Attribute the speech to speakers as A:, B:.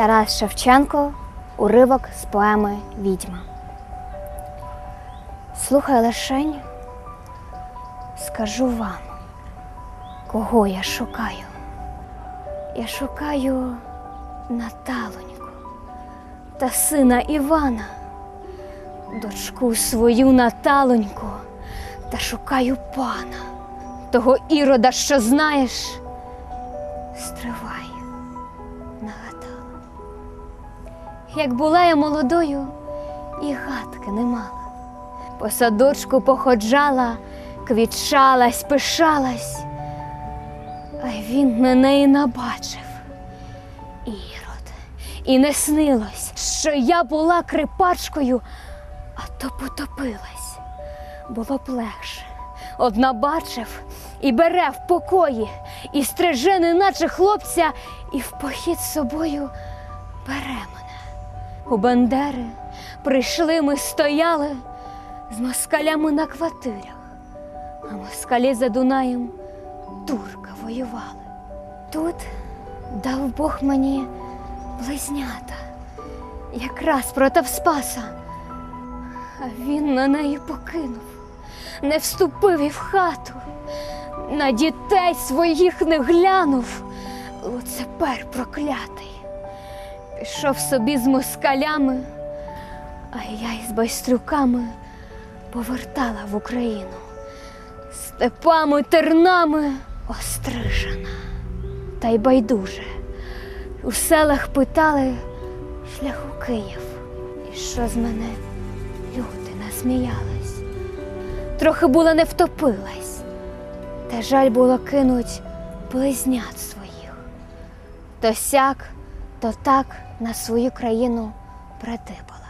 A: Тарас Шевченко, уривок з поеми Відьма. Слухай лишень, скажу вам, кого я шукаю. Я шукаю Наталоньку та сина Івана, дочку свою Наталоньку, та шукаю пана, того ірода, що знаєш, стривай, Як була я молодою, і гадки не мала. По садочку походжала, квітчалась, пишалась, а він мене і набачив. Ірод, і не снилось, що я була крипачкою, а то потопилась. Було б легше. Одна бачив і бере в покої, і стриже, неначе хлопця, і в похід з собою бере. У Бандери прийшли ми стояли з москалями на квартирах, а москалі за Дунаєм турка воювали. Тут дав Бог мені близнята, якраз проти Спаса. А він на неї покинув, не вступив і в хату, на дітей своїх не глянув. Луцепер проклятий. Пішов собі з москалями, а я із байстрюками повертала в Україну. Степами, тернами острижена. Та й байдуже. У селах питали шлях у Київ. І що з мене люди насміялись. Трохи була не втопилась, та жаль було кинуть близнят своїх. То сяк, то так на свою країну придибала.